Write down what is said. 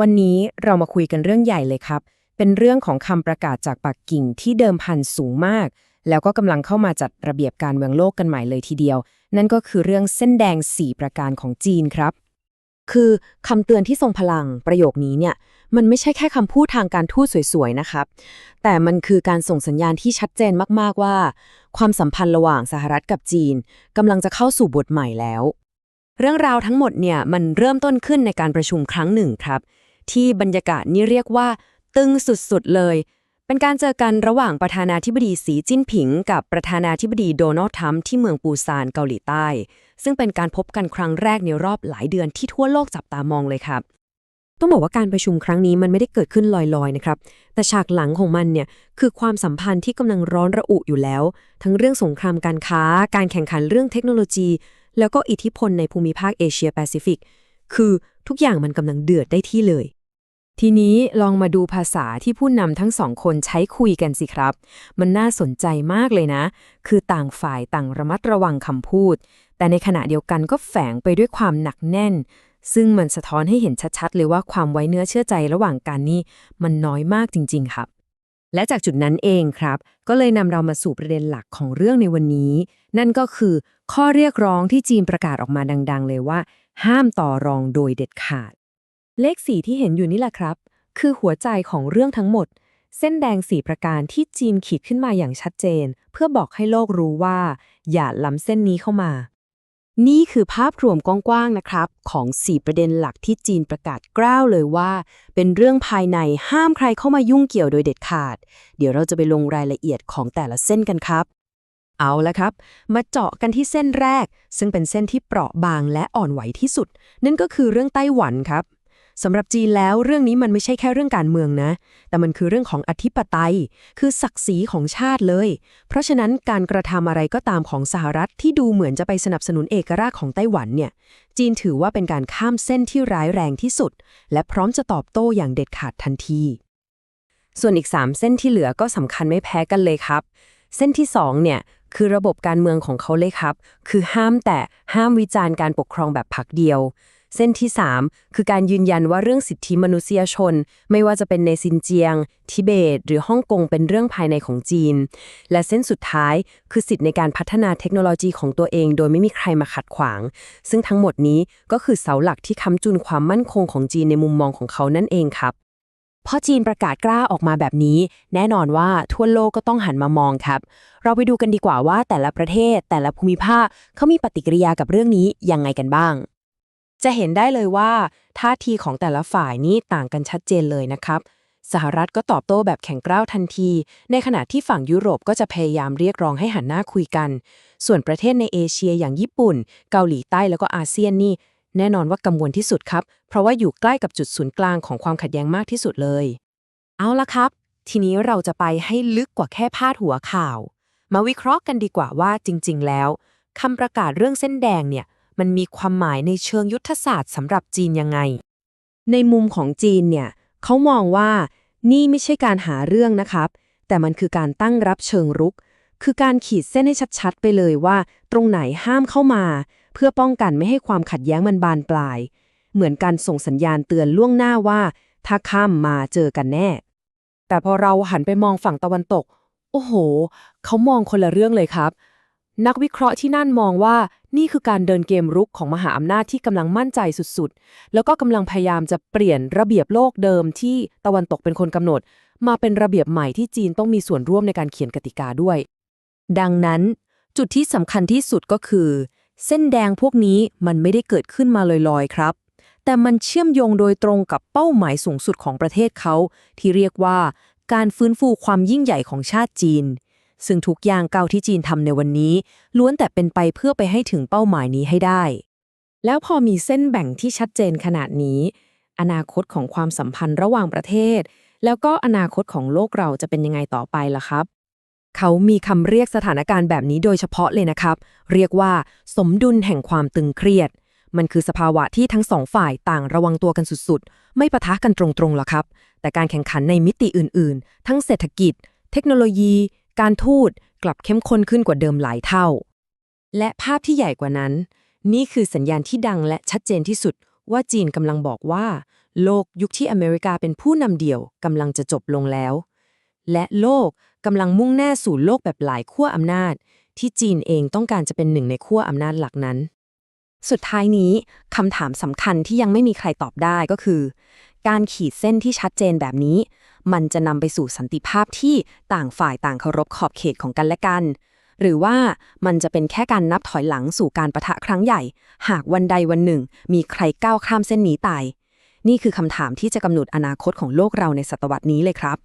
วันนี้เรามาคุยกันเรื่องใหญ่เลยครับ เป็นเรื่องของคำประกาศจากปักกิ่งที่เดิมพันสูงมาก แล้วก็กำลังเข้ามาจัดระเบียบการเมืองโลกกันใหม่เลยทีเดียว นั่นก็คือเรื่องเส้นแดง 4 ประการของจีนครับ คือคำเตือนที่ทรงพลังประโยคนี้เนี่ย มันไม่ใช่แค่คำพูดทางการทูตสวยๆนะครับ แต่มันคือการส่งสัญญาณที่ชัดเจนมากๆว่า ความสัมพันธ์ระหว่างสหรัฐกับจีนกำลังจะเข้าสู่บทใหม่แล้ว เรื่องราวทั้งหมดเนี่ยมันเริ่มต้นขึ้นในการประชุมครั้งหนึ่งครับ ที่บรรยากาศนี่เรียกว่า ตึงสุดๆเลย เป็นการเจอกันระหว่างประธานาธิบดีสีจิ้นผิง กับประธานาธิบดีโดนัลด์ทรัมป์ที่เมืองปูซานเกาหลีใต้ ซึ่งเป็นการพบกันครั้งแรกในรอบหลายเดือนที่ทั่วโลกจับตามองเลยครับต้องบอกว่าการประชุมครั้งนี้มันไม่ได้เกิดขึ้นลอยๆนะครับ แต่ฉากหลังของมันเนี่ยคือความสัมพันธ์ที่กำลังร้อนระอุอยู่แล้ว ทั้งเรื่องสงครามการค้า การแข่งขันเรื่องเทคโนโลยี แล้วก็อิทธิพลในภูมิภาคเอเชียแปซิฟิก คือทุกอย่างมันกำลังเดือดได้ที่เลย ทีนี้ลองมาดูภาษาที่ผู้นำทั้งสองคนใช้คุยกันสิครับ มันน่าสนใจมากเลยนะ คือต่างฝ่ายต่างระมัดระวังคำพูด แต่ในขณะเดียวกันก็แฝงไปด้วยความหนักแน่น ซึ่งมันสะท้อนให้เห็นชัดๆเลยว่าความไว้เนื้อเชื่อใจระหว่างกันนี่มันน้อยมากจริง ๆ ครับและจากจุดนั้นเองครับ ก็เลยนำเรามาสู่ประเด็นหลักของเรื่องในวันนี้ นั่นก็คือข้อเรียกร้องที่จีนประกาศออกมาดัง ๆ เลยว่า ห้ามต่อรองโดยเด็ดขาด เลขสีที่เห็นอยู่นี่แหละครับ คือหัวใจของเรื่องทั้งหมด เส้นแดงสีประการที่จีนขีดขึ้นมาอย่างชัดเจน เพื่อบอกให้โลกรู้ว่า อย่าล้ำเส้นนี้เข้ามา นี่คือภาพรวมกว้างๆนะครับ ของ 4 ประเด็นหลักที่จีนประกาศกล้าวเลยว่า เป็นเรื่องภายในห้ามใครเข้ามายุ่งเกี่ยวโดยเด็ดขาด เดี๋ยวเราจะไปลงรายละเอียดของแต่ละเส้นกันครับ เอาละครับ มาเจาะกันที่เส้นแรก ซึ่งเป็นเส้นที่เปราะบางและอ่อนไหวที่สุด นั่นก็คือเรื่องไต้หวันครับสำหรับจีนแล้วเรื่องนี้มันไม่ใช่แค่เรื่องการเมืองนะ แต่มันคือเรื่องของอธิปไตย คือศักดิ์ศรีของชาติเลย เพราะฉะนั้นการกระทำอะไรก็ตามของสหรัฐที่ดูเหมือนจะไปสนับสนุนเอกราชของไต้หวันเนี่ย จีนถือว่าเป็นการข้ามเส้นที่ร้ายแรงที่สุด และพร้อมจะตอบโต้อย่างเด็ดขาดทันที ส่วนอีก 3 เส้นที่เหลือก็สำคัญไม่แพ้กันเลยครับ เส้นที่2เนี่ย คือระบบการเมืองของเขาเลยครับ คือห้ามแต่ห้ามวิจารณ์การปกครองแบบผักเดียว เส้นที่ 3 คือการยืนยันว่าเรื่องสิทธิมนุษยชน ไม่ว่าจะเป็นในซินเจียง ทิเบต หรือฮ่องกงเป็นเรื่องภายในของจีน และเส้นสุดท้ายคือสิทธิในการพัฒนาเทคโนโลยีของตัวเอง โดยไม่มีใครมาขัดขวาง ซึ่งทั้งหมดนี้ก็คือเสาหลักที่ค้ำจุนความมั่นคงของจีนในมุมมองของเขานั่นเองครับ พอจีนประกาศกล้าออกมาแบบนี้ แน่นอนว่าทั่วโลกก็ต้องหันมามองครับ เราไปดูกันดีกว่าว่าแต่ละประเทศแต่ละภูมิภาคเขามีปฏิกิริยากับเรื่องนี้ยังไงกันบ้าง จะเห็นได้เลยว่าท่าทีของแต่ละฝ่ายนี้ต่างกันชัดเจนเลยนะครับ สหรัฐก็ตอบโต้แบบแข็งกร้าวทันที ในขณะที่ฝั่งยุโรปก็จะพยายามเรียกร้องให้หันหน้าคุยกัน ส่วนประเทศในเอเชียอย่างญี่ปุ่น เกาหลีใต้แล้วก็อาเซียนนี่ แน่นอนว่ากังวลที่สุดครับ เพราะว่าอยู่ใกล้กับจุดศูนย์กลางของความขัดแย้งมากที่สุดเลย เอาละครับ ทีนี้เราจะไปให้ลึกกว่าแค่พาดหัวข่าว มาวิเคราะห์กันดีกว่าว่าจริง ๆ แล้วคำประกาศเรื่องเส้นแดงเนี่ย มันมีความหมายในเชิงยุทธศาสตร์สำหรับจีนยังไง ในมุมของจีนเนี่ยเขามองว่านี่ไม่ใช่การหาเรื่องนะครับ แต่มันคือการตั้งรับเชิงรุก คือการขีดเส้นให้ชัดๆ ไปเลยว่า ตรงไหนห้ามเข้ามา เพื่อป้องกันไม่ให้ความขัดแย้งมันบานปลาย เหมือนการส่งสัญญาณเตือนล่วงหน้าว่า ถ้าข้ามมาเจอกันแน่ แต่พอเราหันไปมองฝั่งตะวันตก โอ้โห เขามองคนละเรื่องเลยครับ นักวิเคราะห์ที่นั่นมองว่านี่คือการเดินเกมรุกของมหาอำนาจที่กำลังมั่นใจสุดๆ แล้วก็กำลังพยายามจะเปลี่ยนระเบียบโลกเดิมที่ตะวันตกเป็นคนกำหนด มาเป็นระเบียบใหม่ที่จีนต้องมีส่วนร่วมในการเขียนกติกาด้วย ดังนั้น จุดที่สำคัญที่สุดก็คือ เส้นแดงพวกนี้มันไม่ได้เกิดขึ้นมาลอยๆครับ แต่มันเชื่อมโยงโดยตรงกับเป้าหมายสูงสุดของประเทศเขา ที่เรียกว่า การฟื้นฟูความยิ่งใหญ่ของชาติจีน ซึ่งทุกอย่างก้าวที่จีนทำในวันนี้ ล้วนแต่เป็นไปเพื่อไปให้ถึงเป้าหมายนี้ให้ได้ แล้วพอมีเส้นแบ่งที่ชัดเจนขนาดนี้ อนาคตของความสัมพันธ์ระหว่างประเทศ แล้วก็อนาคตของโลกเราจะเป็นยังไงต่อไปล่ะครับ เขามีคำเรียกสถานการณ์แบบนี้โดยเฉพาะเลยนะครับ เรียกว่า สมดุลแห่งความตึงเครียด มันคือสภาวะที่ทั้งสองฝ่ายต่างระวังตัวกันสุดๆ ไม่ปะทะกันตรงๆหรอกครับ แต่การแข่งขันในมิติอื่นๆ ทั้งเศรษฐกิจ เทคโนโลยี การทูตกลับเข้มข้นขึ้นกว่าเดิมหลายเท่า และภาพที่ใหญ่กว่านั้น นี่คือสัญญาณที่ดังและชัดเจนที่สุด ว่าจีนกำลังบอกว่า โลกยุคที่อเมริกาเป็นผู้นำเดี่ยวกำลังจะจบลงแล้ว และโลก กำลังมุ่งแน่สู่โลกแบบหลายขั้วอำนาจ ที่จีนเองต้องการจะเป็นหนึ่งในขั้วอำนาจหลักนั้น สุดท้ายนี้คำถามสำคัญที่ยังไม่มีใครตอบได้ก็คือ การขีดเส้นที่ชัดเจนแบบนี้ มันจะนำไปสู่สันติภาพที่ต่างฝ่ายต่างเคารพขอบเขตของกันและกัน หรือว่ามันจะเป็นแค่การนับถอยหลังสู่การประทะครั้งใหญ่ หากวันใดวันหนึ่ง มีใครก้าวข้ามเส้นนี้ตาย นี่คือคำถามที่จะกำหนดอนาคตของโลกเราในศตวรรษนี้เลยครับ